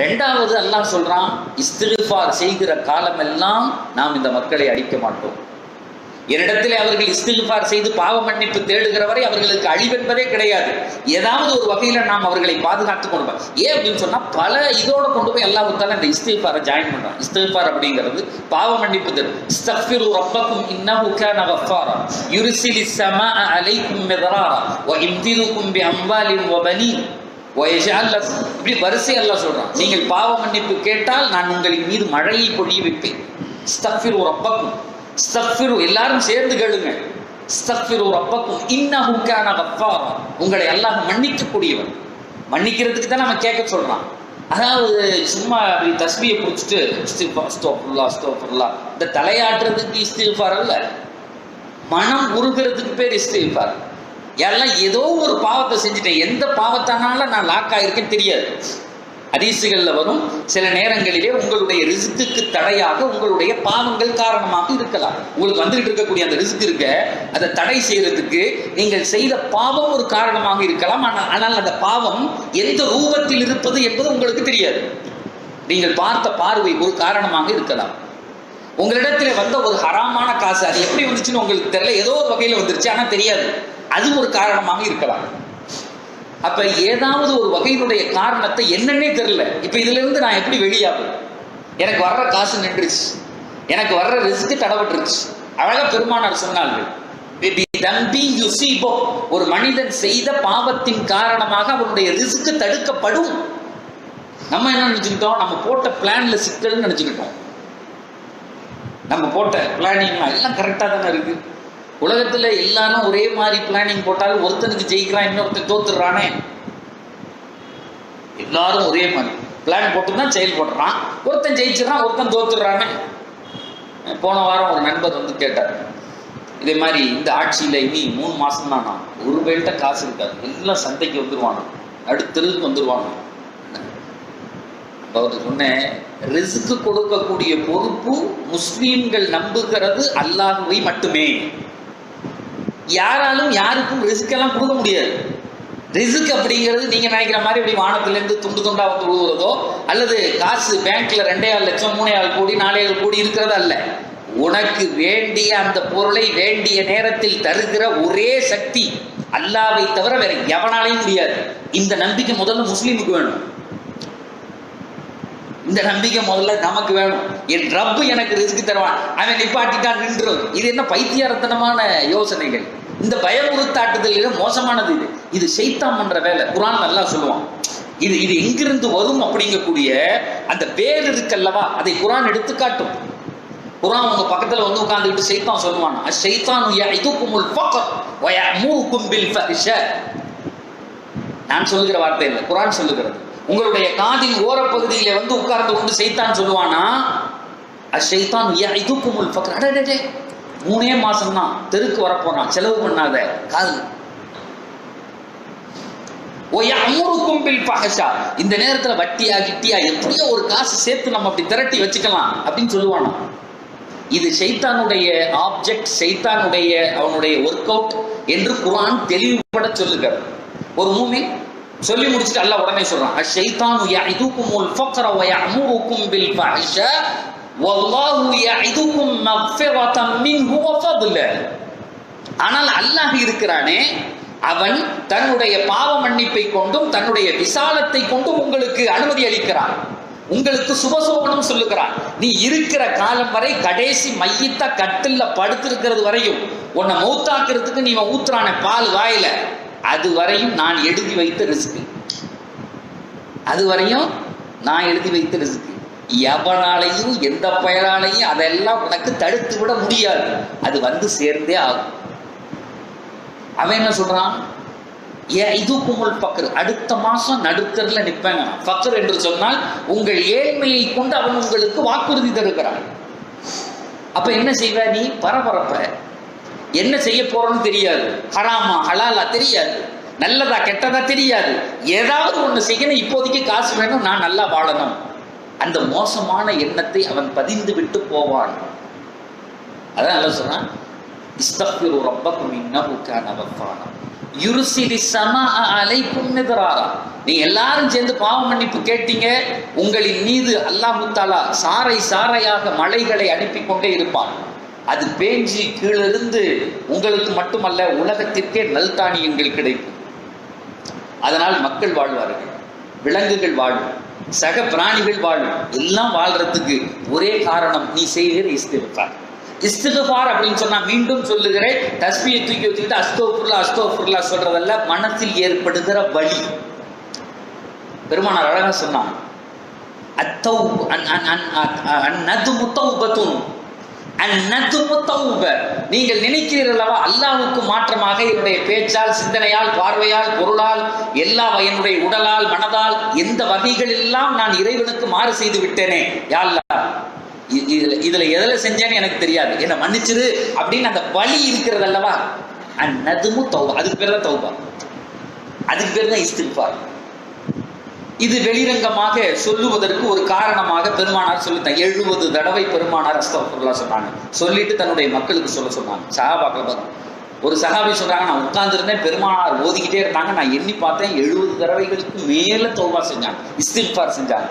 ரெண்டாவது அல்லாஹ் சொல்றான் இஸ்திஃபார் செய்கிற காலமெல்லாம் நாம் இந்த மக்களை அழிக்க மாட்டோம். என்னிடத்தில் அவர்கள் இஸ்திஃபார் செய்து பாவ மன்னிப்பு தேடுகிற வரை அவர்களுக்கு அழிவென்பதே கிடையாது. ஏதாவது ஒரு வகையில நாம் அவர்களை பாதுகாத்துக் கொண்டு ஏன் அப்படின்னு சொன்னா பல இதோட கொண்டு போய் எல்லா ஒருத்தாலும் இந்த இஸ்திஃபாரை ஜாயின் பண்றான். இஸ்திஃபார் அப்படிங்கிறது பாவ மன்னிப்பு தேடு. இஸ்தக்ஃபிரு ரப்பக்கும் இன்னஹு கான கஃபாரா யுர்சிலி ஸமாஅ அலைக்கும் மிதராரா. வ இம்திதுக்கும் பி அம்வாலின் வ பனீன். இப்படி வரிசை எல்லாம் சொல்றான். நீங்கள் பாவ மன்னிப்பு கேட்டால் நான் உங்களின் மீது மழையை பொழிய வைப்பேன். இஸ்தக்ஃபிரு ரப்பக்கும். இஸ்தக்ஃபிரு எல்லாரும் சேர்ந்து கேளுங்க. இஸ்தக்ஃபிரு ரப்பக்கும். இன்னஹு கஃபாரா உங்களை அல்லாஹ் மன்னிக்கக்கூடியவன் மன்னிக்கிறதுக்கு தான் நம்ம கேட்க சொல்றான். அதாவது சும்மா அப்படி தஸ்பியை பிடிச்சிட்டு இஸ்திஃபார் அஸ்தோஃபுல்லா அஸ்தோஃபுல்லா இந்த தலையாட்டுறதுக்கு இஸ்திஃபார் அல்ல. மனம் உருகிறதுக்கு பேர் இஸ்திஃபார். எல்லாம் ஏதோ ஒரு பாவத்தை செஞ்சுட்டேன். எந்த பாவத்தானால நான் லாக் ஆகிருக்கேன்னு தெரியாது. அதிசுகளில் வரும் சில நேரங்களிலே உங்களுடைய ரிஸ்க்குக்கு தடையாக உங்களுடைய பாவங்கள் காரணமாக இருக்கலாம். உங்களுக்கு வந்துகிட்டு இருக்கக்கூடிய அந்த ரிசுக்கு இருக்க அதை தடை செய்யறதுக்கு நீங்கள் செய்த பாவம் ஒரு காரணமாக இருக்கலாம். ஆனால் ஆனால் அந்த பாவம் எந்த ரூபத்தில் இருப்பது என்பது உங்களுக்கு தெரியாது. நீங்கள் பார்த்த பார்வை ஒரு காரணமாக இருக்கலாம். உங்களிடத்துல வந்த ஒரு ஹராமான காசு அது எப்படி வந்துச்சுன்னு உங்களுக்கு தெரியல. ஏதோ ஒரு வகையில வந்துருச்சு ஆனா தெரியாது. அது ஒரு காரணமாக இருக்கலாம். அப்ப ஏதாவது ஒரு வகையினுடைய காரணத்தை என்னன்னே தெரியல. இப்ப இதுல இருந்து நான் எப்படி வெளியாகும் எனக்கு வர்ற காசு நின்றுச்சு. எனக்கு வர்ற ரிஸ்க்கு தடவிட்டுருச்சு அழகா பெருமானார் சொன்னார்கள் தம்பி ஒரு மனிதன் செய்த பாவத்தின் காரணமாக அவனுடைய ரிஸ்க்கு தடுக்கப்படும். நம்ம என்ன நினைச்சுக்கிட்டோம்? நம்ம போட்ட பிளான்ல சிக்கல்னு நினைச்சுக்கிட்டோம். நம்ம போட்ட பிளானிங்லாம் எல்லாம் கரெக்டாக தானே இருக்கு. உலகத்தில் எல்லாரும் ஒரே மாதிரி பிளானிங் போட்டாலும் ஒருத்தனுக்கு ஜெயிக்கிறான் இன்னொருத்தன் தோத்துடுறானே. எல்லாரும் ஒரே மாதிரி. பிளான் போட்டு தான் செயல்படுறான் ஒருத்தன் ஜெயிச்சிடறான் ஒருத்தன் தோத்துடுறானே. போன வாரம் ஒரு நண்பர் வந்து கேட்டார். இதே மாதிரி இந்த ஆட்சியில் இனி மூணு மாசம் தான் நான் ஒரு பேர்கிட்ட காசு இருக்காது. எல்லாம் சந்தைக்கு வந்துடுவானோ அடுத்தருக்கு வந்துடுவானோ அவருக்கு சொன்னேன் ரிஸ்க்கு கொடுக்கக்கூடிய பொறுப்பு முஸ்லீம்கள் நம்புகிறது அல்லாஹுவை மட்டுமே. யாராலும் யாருக்கும் ரிஸ்க் எல்லாம் கொடுக்க முடியாது. ரிஸ்க் அப்படிங்கிறது நீங்க நினைக்கிற மாதிரி இப்படி வானத்துல இருந்து துண்டு துண்டாக வந்து அல்லது காசு பேங்க்ல ரெண்டே ஆறு லட்சம் மூணே ஆள் கோடி நாலே ஆள் கோடி இருக்கிறது அல்ல. உனக்கு வேண்டிய அந்த பொருளை வேண்டிய நேரத்தில் தருகிற ஒரே சக்தி அல்லாவை தவிர வேற எவனாலையும் முடியாது. இந்த நம்பிக்கை முதல்ல முஸ்லீமுக்கு வேணும். இந்த நம்பிக்கை முதல்ல நமக்கு வேணும். என் ரப்பு எனக்கு ரிஸ்க் தருவான். அவன் நிப்பாட்டிட்டான் நின்றும் இது என்ன பைத்தியாரத்தனமான யோசனைகள். இந்த பயமுறுத்தாட்டுதல் மோசமானது இது. இது செய்தான் பண்ற வேலை. குரான் நல்லா சொல்லுவான். இது இது எங்கிருந்து வரும் அப்படிங்கக்கூடிய அந்த பேர் இருக்கல்லவா? அதை குரான் எடுத்து காட்டும் குரான் உங்க பக்கத்துல வந்து உட்கார்ந்துக்கிட்டு சைத்தான் சொல்லுவான். சைத்தான் யஇதுகுமுல் பக்கம் வ யஅமுருக்கும் நான் சொல்லுகிற வார்த்தை இல்லை. குரான் சொல்லுகிறது. உங்களுடைய காதின் ஓரப்பகுதியில வந்து உட்கார்ந்து கொண்டு செய்தான் சொல்லுவானா? அஷைத்தான் யஇதுகுமுல் ஃபக்ர். அடடடே மூணே மாசம் தான் தெருக்கு வரப்போறான். செலவு பண்ணாத. காது அமுருக்கும் பில் பகஷா இந்த நேரத்துல வட்டியா கிட்டியா எப்படியோ ஒரு காசு சேர்த்து நம்ம அப்படி திரட்டி வச்சுக்கலாம் அப்படின்னு சொல்லுவானா? இது சைத்தானுடைய ஆப்ஜெக்ட் சைத்தானுடைய அவனுடைய ஒர்க் அவுட் என்று குரான் தெளிவுபட சொல்லுகிறார் ஒரு மூமின் சொல்லி முடிச்சுட்டு அல்ல உடனே சொல்றான் அஷைத்தானு யஇதுகுமுல் ஃபக்ர வ யஅமுருக்கும் பில் ஃபஹ்ஷா வல்லாஹு யஇதுகும் மக்ஃபிரதம் மின்ஹு வ ஃபضல ஆனால் அல்லாஹ் இருக்கிறானே அவன் தன்னுடைய பாவ மன்னிப்பை கொண்டும் தன்னுடைய விசாலத்தை கொண்டும் உங்களுக்கு அனுமதி அளிக்கிறான். உங்களுக்கு சுபசோபனம் சொல்லுகிறான். நீ இருக்கிற காலம் வரை கடைசி மையத்த கட்டில் படுத்திருக்கிறது வரையும் உன்னை மௌத்தாக்குறதுக்கு நீ ஊத்துறான பால் வாயில. அது வரையும் நான் எழுதி வைத்த ரிஸ்க்கு அது வரையும் நான் எழுதி வைத்த ரிஸ்க்கு எவனாலையும் எந்த பயனாலையும் அதெல்லாம் உனக்கு தடுத்து விட முடியாது. அது வந்து சேர்ந்தே ஆகும். அவன் என்ன சொல்றான்? ஏ இது குமுல் பக்கர். அடுத்த மாசம் நடுத்தரில் நிற்பேங்க பக்கர் என்று சொன்னால் உங்கள் ஏழ்மையை கொண்டு அவன் உங்களுக்கு வாக்குறுதி தருகிறான். அப்ப என்ன செய்வ நீ? பரபரப்ப. என்ன செய்ய போறோம்னு தெரியாது. ஹராமா ஹலாலா தெரியாது. நல்லதா கெட்டதா தெரியாது. ஏதாவது ஒன்று செய்யணும் இப்போதைக்கு காசு வேணும் நான் நல்லா வாழணும். அந்த மோசமான எண்ணத்தை அவன் பதிந்து விட்டு போவான். அதான் நல்லா சொல்றான் இஸ்தக்பிரு ரப்பக்கும் இன்னஹு கான கஃபாரா யுருசிலி சமா அலைக்கும் மிதராரா நீ எல்லாரும் சேர்ந்து பாவ மன்னிப்பு கேட்டீங்க உங்களின் மீது அல்லாஹு தாலா சாறை சாறையாக மலைகளை அனுப்பி கொண்டே இருப்பான். அது பேஞ்சி கீழிருந்து உங்களுக்கு மட்டுமல்ல உலகத்திற்கே நல்தானியங்கள் கிடைக்கும் அதனால் மக்கள் வாழ்வார்கள் விலங்குகள் வாழும் சக பிராணிகள் வாழும் எல்லாம் வாழ்றதுக்கு ஒரே காரணம் நீ செய்கிற இஸ்திஃபார் இஸ்திஃபார் அப்படின்னு சொன்னா மீண்டும் சொல்லுகிறேன் தஸ்பியை தூக்கி வச்சுக்கிட்டு அஸ்தோஃபுல்லா அஸ்தோபுர்லா சொல்றதல்ல மனத்தில் ஏற்படுகிற வலி பெருமானார் அழகா சொன்னான் அத்தௌ அன் அன் அன் அ- அந்நது முத்தௌபத்துன் நீங்கள் நினைக்கிறீர்களவா அல்லவா மாற்றமாக என்னுடைய பேச்சால் சிந்தனையால் பார்வையால் பொருளால் எல்லா என்னுடைய உடலால் மனதால் எந்த வகைகள் எல்லாம் நான் இறைவனுக்கு மாறு செய்து விட்டேனே யாழ்லா இதுல இதுல எதுல செஞ்சேன்னு எனக்கு தெரியாது. என்னை மன்னிச்சிரு அப்படின்னு அந்த வழி இருக்கிறது அல்லவா அந்நதுமு தௌபா. அதுக்கு பேர் தான் தௌபா? அதுக்கு பேர் தான் இஸ்திருப்பார் இது வெளிரங்கமாக சொல்லுவதற்கு ஒரு காரணமாக பெருமானார் சொல்லித்தான் எழுபது தடவை பெருமானார் அஸ்தபுல்லா சொன்னாங்க. சொல்லிட்டு தன்னுடைய மக்களுக்கு சொல்ல சொன்னாங்க. சஹாபாக்கள் பாருங்க. ஒரு சகாபி சொல்றாங்க நான் உட்கார்ந்துருந்தேன் பெருமானார் ஓதிக்கிட்டே இருந்தாங்க. நான் எண்ணி பார்த்தேன் எழுபது தடவைகளுக்கு மேல தோல்வா செஞ்சாங்க. இஸ்திஃபார் செஞ்சாங்க.